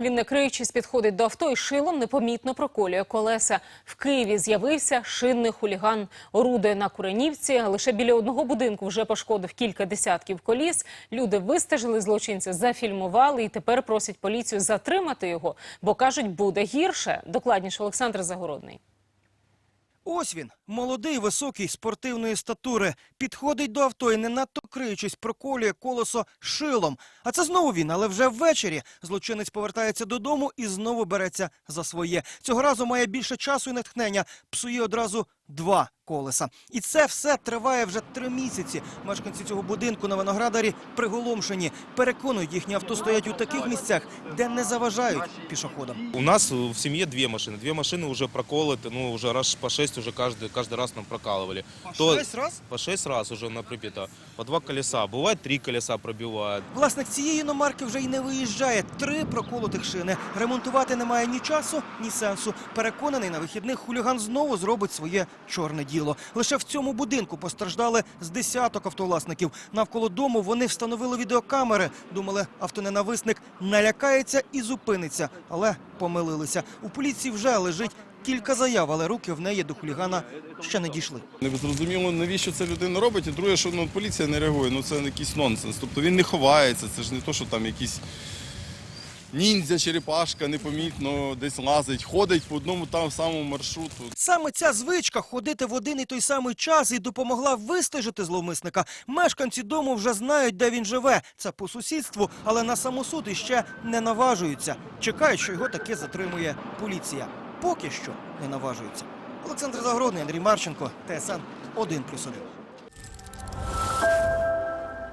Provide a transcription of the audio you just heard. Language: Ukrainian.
Він, не криючись, підходить до авто і шилом непомітно проколює колеса. В Києві з'явився шинний хуліган. Орудує на Куренівці. Лише біля одного будинку вже пошкодив кілька десятків коліс. Люди вистежили злочинця, зафільмували і тепер просять поліцію затримати його, бо кажуть, буде гірше. Докладніше Олександр Загородний. Ось він, молодий, високий, спортивної статури. Підходить до авто і не надто криючись, проколює колесо шилом. А це знову він, але вже ввечері. Злочинець повертається додому і знову береться за своє. Цього разу має більше часу і натхнення. Псує одразу два колеса. І це все триває вже три місяці. Мешканці цього будинку на Виноградарі приголомшені. Переконують, їхні авто стоять у таких місцях, де не заважають пішоходам. У нас в семье две машины. Две машины уже проколоты, ну, уже раз по шесть уже каждый, каждый раз нам прокалывали. То- раз? По шесть раз уже на припито. По два колеса. Бывает три колеса пробивают. Власник цієї іномарки вже й не виїжджає. Три проколотих шини. Ремонтувати немає ні часу, ні сенсу. Переконаний, на вихідних хуліган знову зробить своє чорне діло. Лише в цьому будинку постраждали з десяток автовласників. Навколо дому вони встановили відеокамери. Думали, автоненависник налякається і зупиниться, але помилилися. У поліції вже лежить кілька заяв, але руки в неї до хулігана ще не дійшли. Не зрозуміло, навіщо це людина робить. І друге, що ну, поліція не реагує, ну це якийсь нонсенс. Тобто він не ховається, це ж не то, що там якийсь ніндзя, черепашка непомітно десь лазить, ходить по одному там самому маршруту. Саме ця звичка ходити в один і той самий час і допомогла вистежити зловмисника. Мешканці дому вже знають, де він живе. Це по сусідству, але на самосуд іще не наважуються. Чекають, що його таки затримує поліція. Поки що не наважуються. Олександр Загородний, Андрій Марченко, ТСН 1+,1.